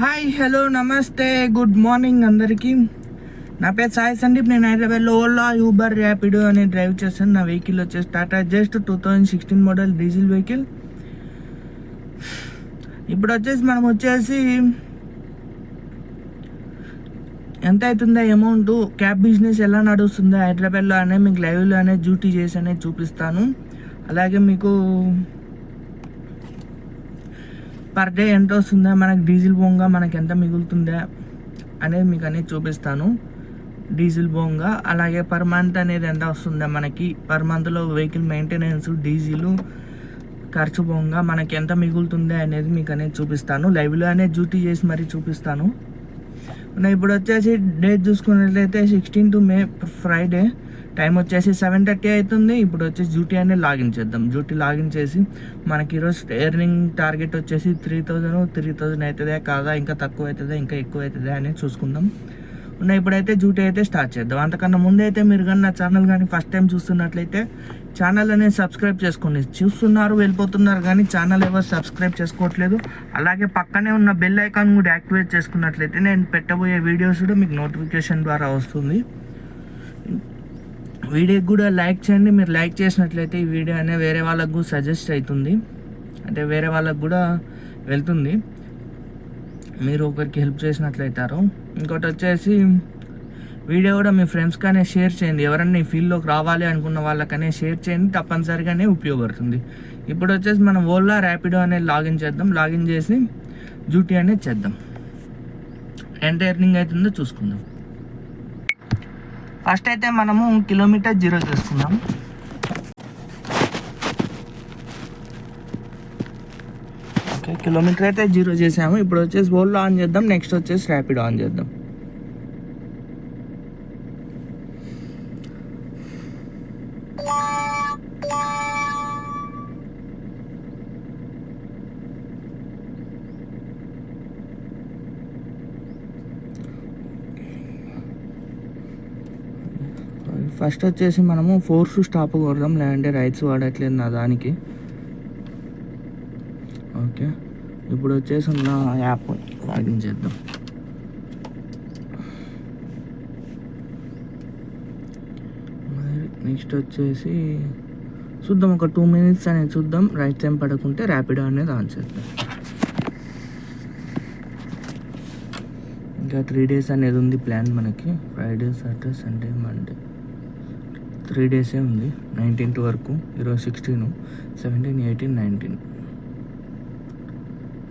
Hi hello నమస్తే good morning అందరికీ. నా పేరు సాయి సందీప్ నేను హైదరాబాద్లో ఓలా యూబర్ ర్యాపిడో అని డ్రైవ్ చేస్తాను నా వెహికల్ వచ్చేసి Tata just two thousand sixteen model diesel vehicle. ఇప్పుడు వచ్చేసి మనం వచ్చేసి ఎంత అవుతుందా అమౌంట్ క్యాబ్ బిజినెస్ ఎలా నడుస్తుందో హైదరాబాద్లో అనే మీకు లైవ్లో అనే డ్యూటీ చేసి అనేది చూపిస్తాను. అలాగే మీకు పర్ డే ఎంత వస్తుందా? మనకి డీజిల్ బోంగా మనకి ఎంత మిగులుతుందా అనేది మీకు అనేది చూపిస్తాను. డీజిల్ బోంగా అలాగే పర్ మంత్ అనేది ఎంత వస్తుందా మనకి? పర్ మంత్లో వెహికల్ మెయింటెనెన్స్ డీజిల్ ఖర్చు బోంగా మనకి ఎంత మిగులుతుందా అనేది మీకు అనేది చూపిస్తాను. లైవ్లో అనేది డ్యూటీ చేసి మరీ చూపిస్తాను. ఇప్పుడు వచ్చేసి డేట్ చూసుకున్నట్లయితే sixteen to May Friday time వచ్చేసి సెవెన్ థర్టీ అవుతుంది ఇప్పుడు వచ్చేసి డ్యూటీ అనేది లాగిన్ చేద్దాం. డ్యూటీ లాగిన్ చేసి మనకి ఈరోజు ఎర్నింగ్ టార్గెట్ వచ్చేసి త్రీ థౌజండ్ త్రీ థౌజండ్ అవుతుందా కాదా? ఇంకా తక్కువ అవుతుందా ఇంకా ఎక్కువ అవుతుందా అనేది చూసుకుందాం. ఉన్న ఇప్పుడైతే డ్యూటీ అయితే స్టార్ట్ చేద్దాం. అంతకన్నా ముందైతే అయితే మీరు కానీ నా ఛానల్ కానీ ఫస్ట్ టైం చూస్తున్నట్లయితే ఛానల్ అనేది సబ్స్క్రైబ్ చేసుకోండి. చూస్తున్నారు వెళ్ళిపోతున్నారు కానీ ఛానల్ ఎవరు సబ్స్క్రైబ్ చేసుకోవట్లేదు. అలాగే పక్కనే ఉన్న బెల్ ఐకాన్ కూడా యాక్టివేట్ చేసుకున్నట్లయితే నేను పెట్టబోయే వీడియోస్ కూడా మీకు నోటిఫికేషన్ ద్వారా వస్తుంది. వీడియోకి కూడా లైక్ చేయండి. మీరు లైక్ చేసినట్లయితే ఈ వీడియో అనేది వేరే వాళ్ళకు కూడా సజెస్ట్ అవుతుంది. అంటే వేరే వాళ్ళకు కూడా వెళ్తుంది. మీరు ఒకరికి హెల్ప్ చేసినట్లయితారు. ఇంకోటి వచ్చేసి వీడియో కూడా మీ ఫ్రెండ్స్ కానీ షేర్ చేయండి. ఎవరన్నా ఈ ఫీల్డ్లోకి రావాలి అనుకున్న వాళ్ళకనే షేర్ చేయండి. తప్పనిసరిగానే ఉపయోగపడుతుంది. ఇప్పుడు వచ్చేసి మనం ఓలా ర్యాపిడో అనేది లాగిన్ చేద్దాం. లాగిన్ చేసి డ్యూటీ అనేది చేద్దాం. ఎంత ఎర్నింగ్ అవుతుందో చూసుకుందాం. ఫస్ట్ అయితే మనము కిలోమీటర్ జీరో చేసుకుందాం. ఓకే కిలోమీటర్ అయితే జీరో చేసాము. ఇప్పుడు వచ్చేసి ఓల్డ్ ఆన్ చేద్దాం నెక్స్ట్ వచ్చేసి ర్యాపిడ్ ఆన్ చేద్దాం. ఫస్ట్ వచ్చేసి మనము ఫోర్స్ స్టాప్ కొడదాం లేదంటే రైట్స్ వాడట్లేదు నా దానికి. ఓకే. ఇప్పుడు వచ్చేసి ఉన్న యాప్ లాగిన్ చేద్దాం. నెక్స్ట్ వచ్చేసి చూద్దాం ఒక టూ మినిట్స్ అనేది చూద్దాం. రైట్ టైం పడకుంటే ర్యాపిడో అనేది ఆన్ చేద్దాం. ఇంకా త్రీ డేస్ అనేది ఉంది ప్లాన్ మనకి. Friday Saturday Sunday Monday. Three డేసే ఉంది. నైన్టీన్త్ వరకు ఈరోజు sixteen seventeen eighteen nineteen.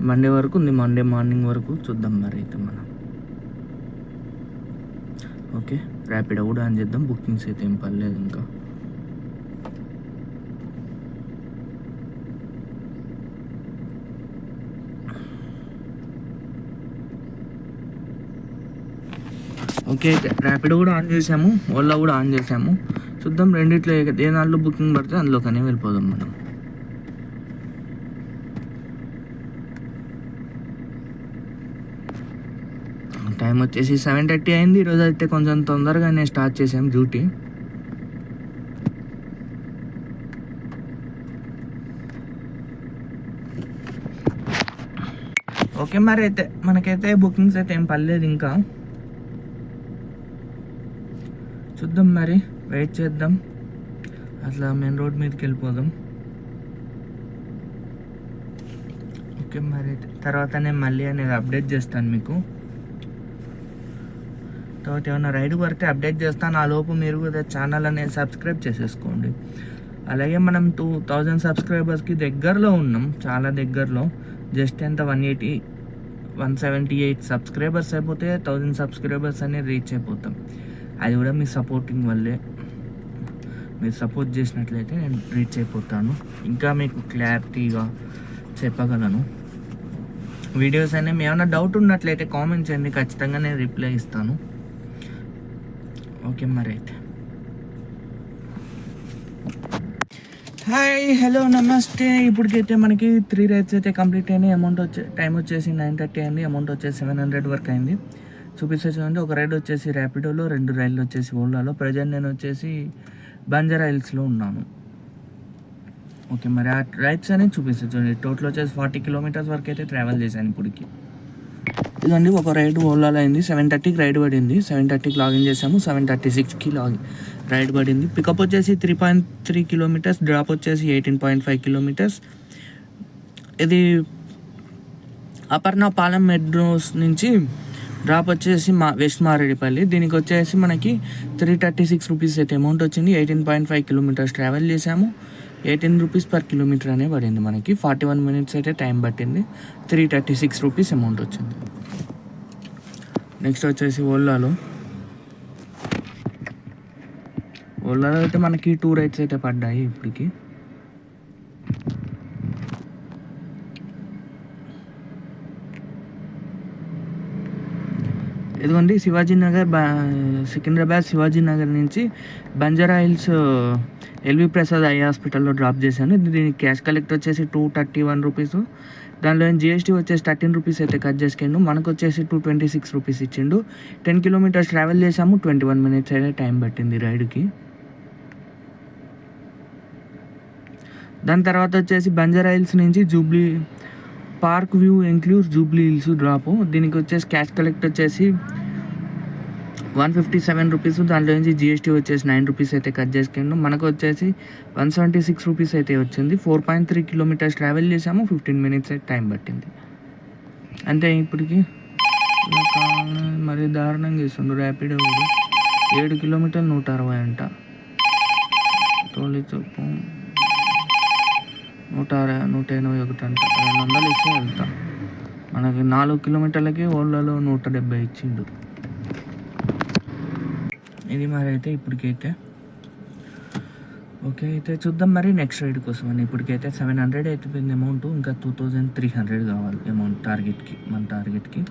Monday వరకు ఉంది. మండే మార్నింగ్ వరకు చూద్దాం మరి అయితే మనం. ఓకే? ర్యాపిడ్ కూడా ఆన్ చేద్దాం. బుకింగ్స్ అయితే ఏం పర్లేదు ఇంకా. ఓకే ర్యాపిడ్ కూడా ఆన్ చేసాము. ఓలా కూడా ఆన్ చేసాము. చూద్దాం. రెండిట్లో ఏ- ఏ దాంట్లో బుకింగ్ పడితే అందులోకనే వెళ్ళిపోదాం మనం. టైం వచ్చేసి సెవెన్ థర్టీ అయింది. ఈరోజు అయితే కొంచెం తొందరగానే స్టార్ట్ చేసాం డ్యూటీ. ఓకే మరి అయితే మనకైతే బుకింగ్స్ అయితే ఏం పర్లేదు ఇంకా. చూద్దాం మరి. వెయిట్ చేద్దాం. అట్లా మెయిన్ రోడ్ మీదకి వెళ్ళిపోదాం. ఓకే మరి అయితే తర్వాత నేను మళ్ళీ అనేది అప్డేట్ చేస్తాను మీకు. తర్వాత ఏమైనా రైడ్ పడితే అప్డేట్ చేస్తాను. ఆ లోపు మీరు కూడా ఛానల్ అనేది సబ్స్క్రైబ్ చేసేసుకోండి. అలాగే మనం టూ థౌజండ్ సబ్స్క్రైబర్స్కి దగ్గరలో ఉన్నాం. చాలా దగ్గరలో. జస్ట్ ఎంత? One eighty one seventy eight subscribers అయిపోతే థౌజండ్ సబ్స్క్రైబర్స్ అనేది రీచ్ అయిపోతాం. అది కూడా మీ సపోర్టింగ్ వల్లే. మీరు సపోర్ట్ చేసినట్లయితే నేను రీచ్ అయిపోతాను. ఇంకా మీకు క్లారిటీగా చెప్పగలను. వీడియోస్ అనేవి ఏమైనా డౌట్ ఉన్నట్లయితే కామెంట్ చేయండి. ఖచ్చితంగా నేను రిప్లై ఇస్తాను. ఓకే మరి అయితే. హాయ్ హలో నమస్తే. ఇప్పటికైతే మనకి త్రీ రైడ్స్ అయితే కంప్లీట్ అయినాయి. అమౌంట్ వచ్చే టైం వచ్చేసి నైన్ థర్టీ అయింది. అమౌంట్ వచ్చేసి సెవెన్ హండ్రెడ్ వరకు అయింది. చూపిస్తే చూడండి ఒక రైడ్ వచ్చేసి ర్యాపిడోలో రెండు రైళ్ళు వచ్చేసి ఓలాలో ప్రజెంట్ నేను వచ్చేసి బంజారా హిల్స్లో ఉన్నాను. ఓకే మరి ఆ రైడ్స్ అనేది చూపిస్తే చూడండి టోటల్ వచ్చేసి ఫార్టీ కిలోమీటర్స్ వరకు అయితే ట్రావెల్ చేశాను ఇప్పటికి. ఇదండి ఒక రైడ్ ఓలాలో అయింది. సెవెన్ థర్టీకి రైడ్ పడింది. సెవెన్ థర్టీకి లాగిన్ చేసాము సెవెన్ థర్టీ సిక్స్కి లాగిన్ రైడ్ పడింది. పికప్ వచ్చేసి three point three kilometres drop వచ్చేసి ఎయిటీన్ పాయింట్ ఫైవ్ కిలోమీటర్స్. ఇది అపర్ణ పాలెం మెడ్రోస్ నుంచి డ్రాప్ వచ్చేసి మా వెస్ట్ మారేడుపల్లి దీనికి వచ్చేసి మనకి త్రీ థర్టీ సిక్స్ రూపీస్ అయితే అమౌంట్ వచ్చింది. Eighteen point five kilometres travel చేసాము ఎయిటీన్ రూపీస్ పర్ కిలోమీటర్ అనే పడింది మనకి. ఫార్టీ వన్ మినిట్స్ అయితే టైం పట్టింది. Three thirty six rupees amount వచ్చింది. నెక్స్ట్ వచ్చేసి ఓలాలో ఓలాలో అయితే మనకి టూ రైడ్స్ అయితే పడ్డాయి ఇప్పటికి. ఇదిగోండి శివాజీ నగర్ బా సికింద్రాబాద్ శివాజీ నగర్ నుంచి Banjara Hills LV Prasad eye హాస్పిటల్లో డ్రాప్ చేశాను. దీనికి క్యాష్ కలెక్ట్ వచ్చేసి టూ థర్టీ వన్ రూపీస్. దానిలో జిఎస్టీ వచ్చేసి థర్టీన్ రూపీస్ అయితే కట్ చేసుకుండు. మనకు వచ్చేసి టూ ట్వంటీ సిక్స్ రూపీస్ ఇచ్చిండు. టెన్ కిలోమీటర్స్ ట్రావెల్ చేసాము ట్వంటీ వన్ మినిట్స్ అయితే టైం పట్టింది రైడ్కి. దాని తర్వాత వచ్చేసి బంజారా హిల్స్ నుంచి Jubilee Park view includes Jubilee Hills drop. దీనికి వచ్చేసి క్యాష్ కలెక్ట్ వచ్చేసి వన్ ఫిఫ్టీ సెవెన్ రూపీస్. దాంట్లో నుంచి జిఎస్టీ వచ్చేసి నైన్ రూపీస్ అయితే కట్ చేసుకుండు మనకు వచ్చేసి వన్ సెవెంటీ సిక్స్ రూపీస్ అయితే వచ్చింది. Four point three kilometres travel చేసాము ఫిఫ్టీన్ మినిట్స్ అయితే టైం పట్టింది. అంతే ఇప్పటికి. మరి మరీ దారుణంగా ఇస్తుండ్రు ర్యాపిడో కూడా. ఏడు కిలోమీటర్లు నూట అరవై అంట. తోలి చొప్పు నూట అరవై నూట ఎనభై ఒకటి అంట రెండు వందలు ఇస్తే వెళ్తా. మనకి నాలుగు కిలోమీటర్లకి ఓళ్ళలో నూట డెబ్బై ఇచ్చిండు. ఇది మరి అయితే ఇప్పటికైతే. ఓకే అయితే చూద్దాం మరి నెక్స్ట్ రైడ్ కోసం అని ఇప్పటికైతే సెవెన్ హండ్రెడ్ అయిపోయింది అమౌంట్ ఇంకా టూ థౌజండ్ త్రీ హండ్రెడ్ కావాలి అమౌంట్ టార్గెట్కి మన టార్గెట్కి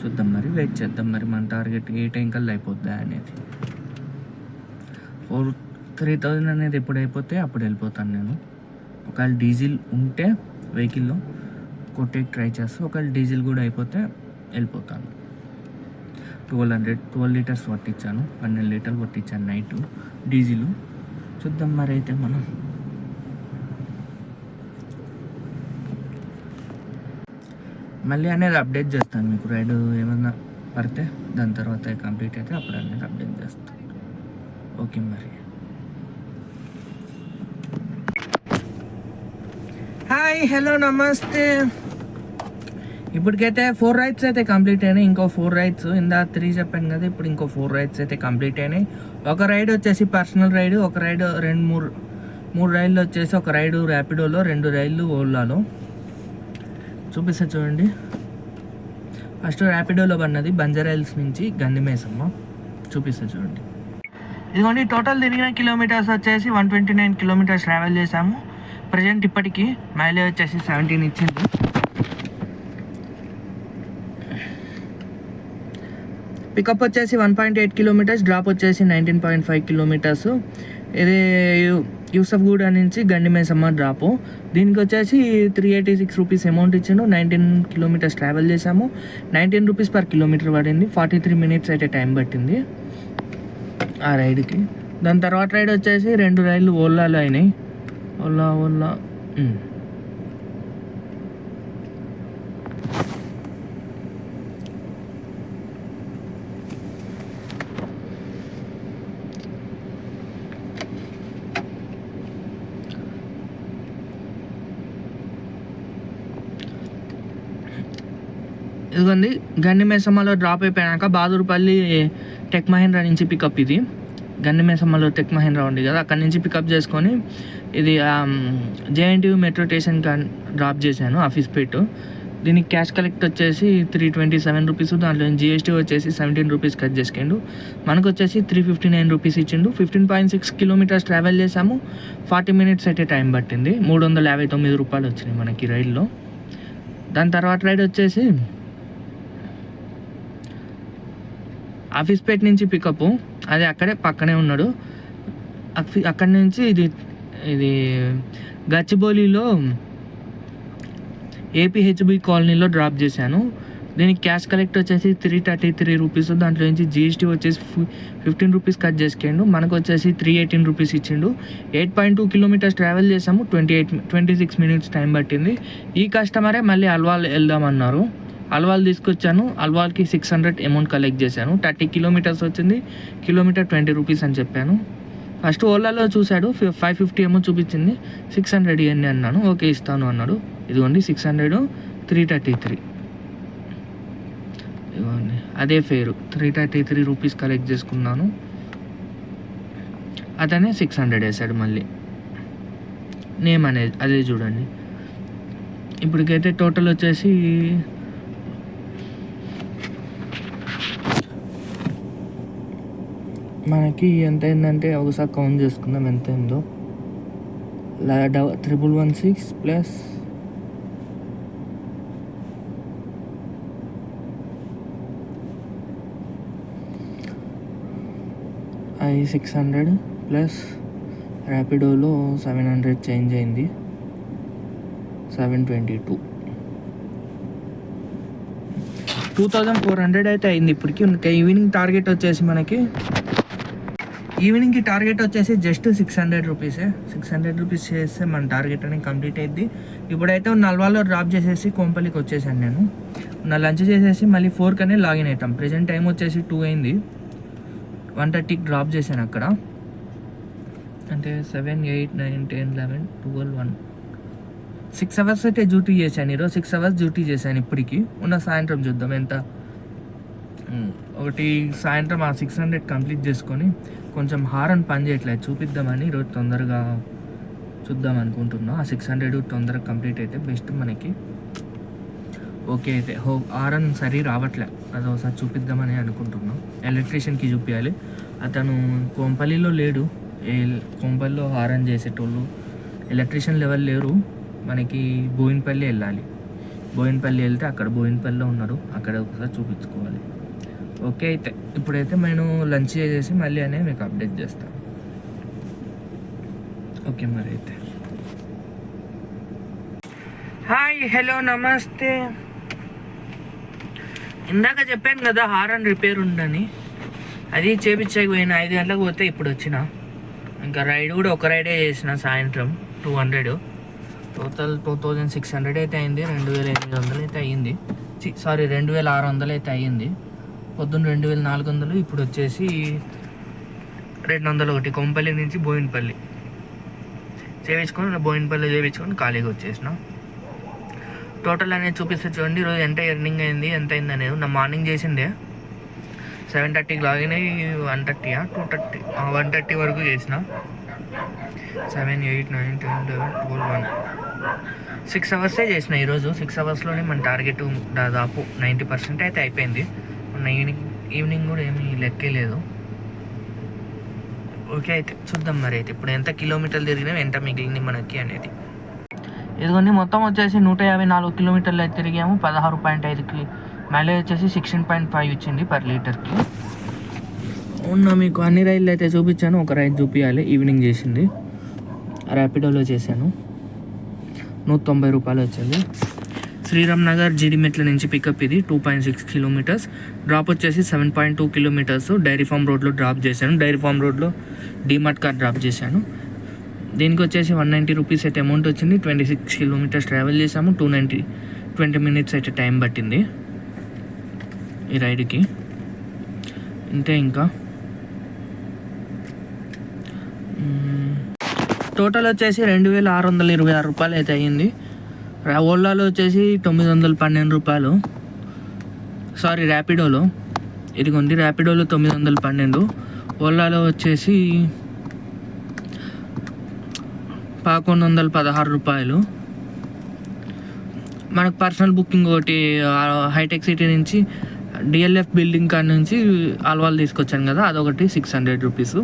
చూద్దాం మరి వెయిట్ చేద్దాం మరి మన టార్గెట్ ఏ టైం కల్లా అయిపోద్దా అనేది. ఫోర్ త్రీ థౌజండ్ అనేది ఎప్పుడు అయిపోతే అప్పుడు వెళ్ళిపోతాను నేను. ఒకవేళ డీజిల్ ఉంటే వెహికల్లో కొట్టేకి ట్రై చేస్తా. ఒకవేళ డీజిల్ కూడా అయిపోతే వెళ్ళిపోతాను. ట్వెల్వ్ హండ్రెడ్ ట్వెల్వ్ లీటర్స్ పట్టించాను. పన్నెండు లీటర్లు కొట్టించాను నైట్. డీజిల్ చూద్దాం మరి అయితే మనం. మళ్ళీ అనేది అప్డేట్ చేస్తాను మీకు. రైడ్ ఏమన్నా పడితే దాని తర్వాత కంప్లీట్ అయితే అప్పుడు అనేది అప్డేట్ చేస్తాను. ఓకే మరి. హాయ్ హలో నమస్తే. ఇప్పటికైతే ఫోర్ రైడ్స్ అయితే కంప్లీట్ అయినాయి. ఇంకో ఫోర్ రైడ్స్ ఇందా త్రీ చెప్పాను కదా ఇప్పుడు ఇంకో ఫోర్ రైడ్స్ అయితే కంప్లీట్ అయినాయి. ఒక రైడ్ వచ్చేసి పర్సనల్ రైడ్ ఒక రైడ్ రెండు మూడు మూడు రైళ్ళు వచ్చేసి ఒక రైడు ర్యాపిడోలో రెండు రైళ్ళు ఓలాలో చూపిస్తా చూడండి. ఫస్ట్ ర్యాపిడోలో పడినది బంజారాయిల్స్ నుంచి గందిమేసమ్మ చూపిస్తా చూడండి. ఇదిగోండి టోటల్ తిరిగిన కిలోమీటర్స్ వచ్చేసి one twenty nine kilometres travel చేసాము ప్రజెంట్ ఇప్పటికి మైలేజ్ వచ్చేసి సెవెంటీన్ ఇచ్చింది. పికప్ వచ్చేసి one point eight kilometres drop వచ్చేసి నైన్టీన్ పాయింట్ ఫైవ్ కిలోమీటర్స్ ఇది యూసఫ్గూడ నుంచి గండిమేసమ్మ డ్రాపు దీనికి వచ్చేసి three eighty six rupees amount ఇచ్చిండు. నైన్టీన్ కిలోమీటర్స్ ట్రావెల్ చేశాము. నైన్టీన్ రూపీస్ పర్ కిలోమీటర్ పడింది. ఫార్టీ త్రీ మినిట్స్ అయితే టైం పట్టింది ఆ రైడ్కి దాని తర్వాత రైడ్ వచ్చేసి రెండు రైళ్ళు ఓలాలో అయినాయి. ఓలా ఓలా ఉమ్. ఇదిగోండి గండిమేసమ్మలో డ్రాప్ అయిపోయాక బహాదూర్పల్లి టెక్ మహేంద్ర నుంచి పికప్ ఇది గండిమేసమ్మలో టెక్ మహేంద్ర ఉంది కదా అక్కడ నుంచి పికప్ చేసుకొని ఇది జేఎన్టీయూ మెట్రో స్టేషన్ డ్రాప్ చేశాను ఆఫీస్ పేట్ దీనికి క్యాష్ కలెక్ట్ వచ్చేసి త్రీ ట్వంటీ సెవెన్ రూపీస్ దాంట్లో జిఎస్టీ వచ్చేసి సెవెంటీన్ రూపీస్ కట్ చేసుకుండు. మనకు వచ్చేసి త్రీ ఫిఫ్టీ నైన్ రూపీస్ ఇచ్చిండు. Fifteen point six kilometres travel చేసాము ఫార్టీ మినిట్స్ అయితే టైం పట్టింది. మూడు వందల యాభై తొమ్మిది రూపాయలు వచ్చినాయి మనకి రైల్లో. దాని తర్వాత రైడ్ వచ్చేసి ఆఫీస్పేట్ నుంచి పికప్. అది అక్కడే పక్కనే ఉన్నాడు. అక్కడి నుంచి ఇది ఇది గచ్చిబౌలిలో ఏపీహెచ్బి కాలనీలో డ్రాప్ చేశాను. దీనికి క్యాష్ కలెక్ట్ వచ్చేసి త్రీ థర్టీ త్రీ రూపీస్. దాంట్లో నుంచి జిఎస్టీ వచ్చేసి ఫిఫ్టీన్ రూపీస్ కట్ చేసుకుండు మనకు వచ్చేసి త్రీ ఎయిటీన్ రూపీస్ ఇచ్చిండు. Eight point two kilometres travel చేసాము twenty eight twenty six minutes time పట్టింది. ఈ కస్టమరే మళ్ళీ అల్వాల్ వెళ్దామన్నారు. అల్వాల్ తీసుకొచ్చాను. అల్వాల్కి సిక్స్ హండ్రెడ్ అమౌంట్ కలెక్ట్ చేశాను. థర్టీ కిలోమీటర్స్ వచ్చింది. కిలోమీటర్ ట్వంటీ రూపీస్ అని చెప్పాను. ఫస్ట్ ఓలాలో చూశాడు. ఫైవ్ ఫిఫ్టీ ఏమో చూపించింది. సిక్స్ హండ్రెడ్ ఇవన్నీ అన్నాను. ఓకే ఇస్తాను అన్నాడు. ఇదిగోండి six hundred three thirty three ఇదిగోండి అదే fare three thirty three rupees collect చేసుకున్నాను. అతనే సిక్స్ హండ్రెడ్ వేసాడు మళ్ళీ. నేమ్ అనేది అదే చూడండి. ఇప్పటికైతే టోటల్ వచ్చేసి మనకి ఎంత అయిందంటే ఒకసారి కౌంట్ చేసుకుందాం ఎంత అయిందో triple one six plus I six hundred plus ర్యాపిడోలో seven hundred change అయింది. Seven twenty two two thousand four hundred అయితే అయింది ఇప్పటికి. ఇంకా ఈవినింగ్ టార్గెట్ వచ్చేసి మనకి ఈవినింగ్కి టార్గెట్ వచ్చేసి జస్ట్ సిక్స్ హండ్రెడ్ రూపీసే. సిక్స్ హండ్రెడ్ రూపీస్ చేస్తే మన టార్గెట్ అనేది కంప్లీట్ అయింది ఇప్పుడైతే నల్వాలో డ్రాప్ చేసేసి కోంపల్లికి వచ్చేసాను నేను. నా లంచ్ చేసేసి మళ్ళీ ఫోర్ కనే లాగిన్ అవుతాం ప్రజెంట్ టైం వచ్చేసి టూ అయింది. వన్ థర్టీకి డ్రాప్ చేశాను అక్కడ. అంటే seven eight nine ten eleven twelve one. Six hours అయితే డ్యూటీ చేశాను ఈరోజు. సిక్స్ అవర్స్ డ్యూటీ చేశాను ఇప్పటికి. ఉన్న సాయంత్రం చూద్దాం ఎంత. ఒకటి సాయంత్రం ఆ సిక్స్ హండ్రెడ్ కంప్లీట్ చేసుకొని కొంచెం హారన్ పని చేయట్లేదు. చూపిద్దామని ఈరోజు తొందరగా చూద్దాం అనుకుంటున్నా. ఆ సిక్స్ హండ్రెడ్ తొందరగా కంప్లీట్ అయితే బెస్ట్ మనకి. ఓకే అయితే హో హారన్ సరి రావట్లే. అది ఒకసారి చూపిద్దామని అనుకుంటున్నాం. ఎలక్ట్రీషియన్కి చూపించాలి అతను కోంపల్లిలో లేడు. ఏ కోంపల్లిలో హారన్ చేసేటోళ్ళు ఎలక్ట్రీషియన్ లెవెల్ లేరు. మనకి బోయినపల్లి వెళ్ళాలి. బోయినపల్లి వెళ్తే అక్కడ బోయినపల్లిలో ఉన్నారు. అక్కడ ఒకసారి చూపించుకోవాలి. ఓకే అయితే ఇప్పుడైతే నేను లంచ్ చేసేసి మళ్ళీ అనే మీకు అప్డేట్ చేస్తాను ఓకే మరి అయితే. హాయ్ హలో నమస్తే. ఇందాక చెప్పాను కదా హారన్ రిపేర్ ఉందని. అది చేపించక పోయిన ఐదు గంటలకు పోతే ఇప్పుడు వచ్చిన. ఇంకా రైడ్ కూడా ఒక రైడే చేసిన సాయంత్రం two hundred total two thousand six hundred అయితే అయింది రెండు వేల ఎనిమిది వందలు అయితే అయ్యింది. సారీ రెండు వేల ఆరు వందలు అయితే అయ్యింది. పొద్దున్న రెండు వేల నాలుగు వందలు ఇప్పుడు వచ్చేసి రెండు వందలు ఒకటి కొంపల్లి నుంచి బోయినపల్లి. చేయించుకొని బోయినపల్లి చేయించుకొని ఖాళీగా వచ్చేసిన. టోటల్ అనేది చూపిస్తే చూడండి ఈరోజు ఎంత ఎర్నింగ్ అయింది ఎంత అయింది అనేది. నా మార్నింగ్ చేసిందే సెవెన్ థర్టీకి లాగిన్ అయ్యి వన్ థర్టీయా టూ థర్టీ వన్ థర్టీ వరకు చేసిన. Seven eight nine ten eleven twelve one six అవర్సే చేసిన ఈరోజు. సిక్స్ అవర్స్లోనే మన టార్గెట్ దాదాపు నైంటీ పర్సెంట్ అయితే అయిపోయింది. మొన్న ఈవినింగ్ ఈవినింగ్ కూడా ఏమీ లెక్కే లేదు. ఓకే అయితే చూద్దాం మరి అయితే. ఇప్పుడు ఎంత కిలోమీటర్లు తిరిగినా ఎంత మిగిలింది మనకి అనేది. ఇదిగోండి మొత్తం వచ్చేసి నూట యాభై నాలుగు కిలోమీటర్లు అయితే తిరిగాము. పదహారు పాయింట్ ఐదుకి మైలేజ్ వచ్చేసి సిక్స్టీన్ పాయింట్ ఫైవ్ ఇచ్చింది పర్ లీటర్కి. ఉన్న మీకు అన్ని రైళ్ళు అయితే చూపించాను. ఒక రైలు చూపించాలి ఈవినింగ్ చేసింది. ర్యాపిడోలో చేశాను. నూట తొంభై రూపాయలు వచ్చింది. శ్రీరామ్ నగర్ జిడిమెట్ల నుంచి పికప్ ఇది. Two point six kilometres drop వచ్చేసి seven point two kilometres dairy farm రోడ్లో డ్రాప్ చేశాను. డైరీ ఫామ్ రోడ్లో డిమార్ట్ కార్ డ్రాప్ చేశాను. దీనికి వచ్చేసి వన్ నైంటీ రూపీస్ అయితే అమౌంట్ వచ్చింది. ట్వంటీ సిక్స్ కిలోమీటర్స్ ట్రావెల్ చేసాము టూ నైంటీ ట్వంటీ మినిట్స్ అయితే టైం పట్టింది. ఈ రైడ్కి ఇంతే ఇంకా. టోటల్ వచ్చేసి రెండు వేల ఆరు వందల ఇరవై ఆరు రూపాయలు అయితే అయ్యింది. ఓలాలో వచ్చేసి తొమ్మిది వందల పన్నెండు రూపాయలు. సారీ ర్యాపిడోలో ఇదిగోండి ర్యాపిడోలో తొమ్మిది వందల పన్నెండు. ఓలాలో వచ్చేసి పదకొండు వందల పదహారు రూపాయలు. మనకు పర్సనల్ బుకింగ్ ఒకటి హైటెక్ సిటీ నుంచి డిఎల్ఎఫ్ బిల్డింగ్ కాడ నుంచి ఆల్వాల్ తీసుకొచ్చాను కదా అదొకటి six hundred rupees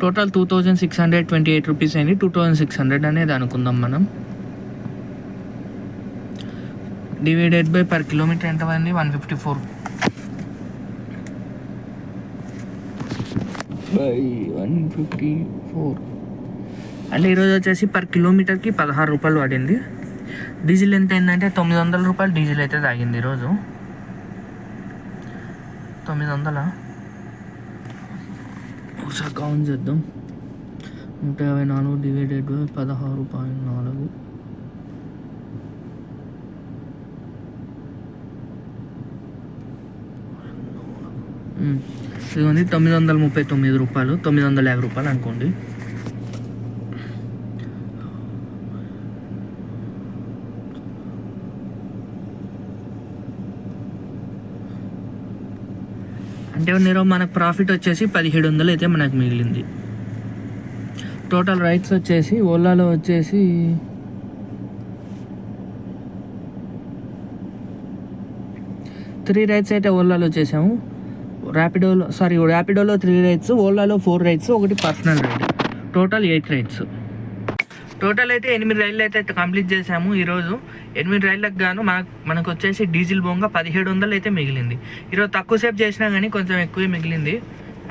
total two thousand six hundred twenty eight rupees అయింది. టూ థౌజండ్ సిక్స్ హండ్రెడ్ అనేది అనుకుందాం మనం. డివైడెడ్ బై పర్ కిలోమీటర్ ఎంత అయింది one fifty four by one fifty four అంటే ఈరోజు వచ్చేసి పర్ కిలోమీటర్కి పదహారు రూపాయలు పడింది. డీజిల్ ఎంత అయిందంటే తొమ్మిది వందల రూపాయలు డీజిల్ అయితే తాగింది ఈరోజు. తొమ్మిది వందల? ఒకసారి కౌంట్ చేద్దాం. నూట యాభై నాలుగు డివైడెడ్ బై పదహారు పాయింట్ నాలుగు. ఇదిగోండి తొమ్మిది వందల ముప్పై తొమ్మిది రూపాయలు తొమ్మిది వందల యాభై రూపాయలు అనుకోండి. అంటే మీరు మనకు ప్రాఫిట్ వచ్చేసి పదిహేడు వందలు అయితే మనకు మిగిలింది. టోటల్ రైట్స్ వచ్చేసి ఓలాలో వచ్చేసి త్రీ రైట్స్ అయితే ఓలాలో చేసాము ర్యాపిడోలో సారీ ర్యాపిడోలో త్రీ రైడ్స్ ఓలాలో ఫోర్ రైడ్స్ ఒకటి personal ride total eight rides total అయితే ఎనిమిది రైళ్ళు అయితే కంప్లీట్ చేసాము ఈరోజు. ఎనిమిది రైళ్ళకి గాను మనకు మనకు వచ్చేసి డీజిల్ బొంగ పదిహేడు వందలు అయితే మిగిలింది. ఈరోజు తక్కువసేపు చేసినా కానీ కొంచెం ఎక్కువే మిగిలింది.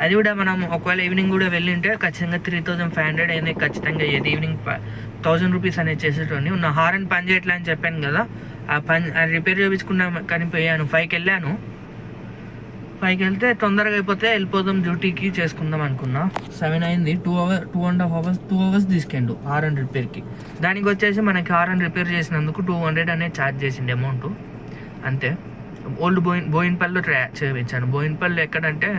అది కూడా మనం ఒకవేళ ఈవినింగ్ కూడా వెళ్ళింటే ఖచ్చితంగా త్రీ థౌజండ్ ఫైవ్ హండ్రెడ్ అనేది ఖచ్చితంగా ఏది ఈవినింగ్ థౌజండ్ రూపీస్ అనేది చేసేటోని నా హారన్ పని చేయట్లే అని చెప్పాను కదా. ఆ పని ఆ రిపేర్ చేయించుకున్నా కానీ పోయాను ఫైవ్కి వెళ్ళాను. పైకి వెళ్తే తొందరగా అయిపోతే వెళ్ళిపోదాం డ్యూటీకి చేసుకుందాం అనుకున్నా. సెవెన్ అయింది. Two hour two and half hours two hours తీసుకెండు R and రిపేర్కి దానికి వచ్చేసి మనకి ఆర్ అండ్ రిపేర్ చేసినందుకు టూ హండ్రెడ్ అనేది ఛార్జ్ చేసింది అమౌంట్ అంతే. ఓల్డ్ బోయిన్ బోయిన్పల్లిలో ట్రా చేయించాను. బోయిన్పల్లి ఎక్కడంటే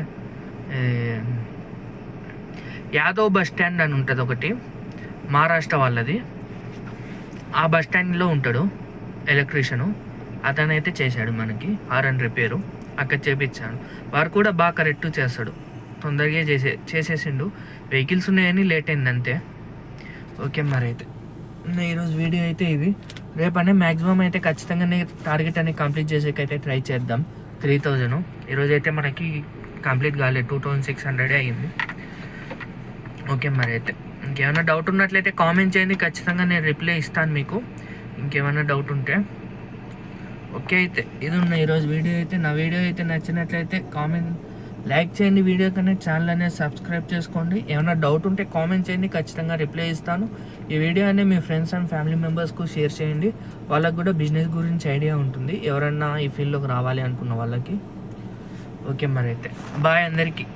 యాదవ్ బస్ స్టాండ్ అని ఉంటుంది ఒకటి. మహారాష్ట్ర వాళ్ళది. ఆ బస్ స్టాండ్లో ఉంటాడు ఎలక్ట్రీషియను. అతనైతే చేశాడు మనకి ఆర్ అండ్ రిపేరు అక్కడ చేపించాను. వారు కూడా బాగా కరెక్ట్ చేస్తాడు. తొందరగా చేసే చేసేసిండు. వెహికల్స్ ఉన్నాయని లేట్ అయింది అంతే ఓకే మరి అయితే. ఈరోజు వీడియో అయితే ఇవి రేపనే మ్యాక్సిమం అయితే ఖచ్చితంగా టార్గెట్ అనేది కంప్లీట్ చేసేకైతే ట్రై చేద్దాం. Three thousand. ఈరోజు అయితే మనకి కంప్లీట్ కాలేదు టూ థౌజండ్ సిక్స్ హండ్రెడే అయ్యింది ఓకే మరి అయితే. ఇంకేమైనా డౌట్ ఉన్నట్లయితే కామెంట్ చేయండి. ఖచ్చితంగా నేను రిప్లై ఇస్తాను మీకు. ఇంకేమైనా డౌట్ ఉంటే. ఓకే అయితే ఇది ఉన్న ఈరోజు వీడియో అయితే నా వీడియో అయితే నచ్చినట్లయితే కామెంట్ లైక్ చేయండి వీడియో కన్నా ఛానల్ అనేది సబ్స్క్రైబ్ చేసుకోండి. ఏమైనా డౌట్ ఉంటే కామెంట్ చేయండి ఖచ్చితంగా రిప్లై ఇస్తాను. ఈ వీడియో అనేది మీ ఫ్రెండ్స్ అండ్ ఫ్యామిలీ మెంబర్స్కు షేర్ చేయండి. వాళ్ళకు కూడా బిజినెస్ గురించి ఐడియా ఉంటుంది. ఎవరన్నా ఈ ఫీల్డ్లోకి రావాలి అనుకున్న వాళ్ళకి. ఓకే మరి అయితే. బాయ్ అందరికీ.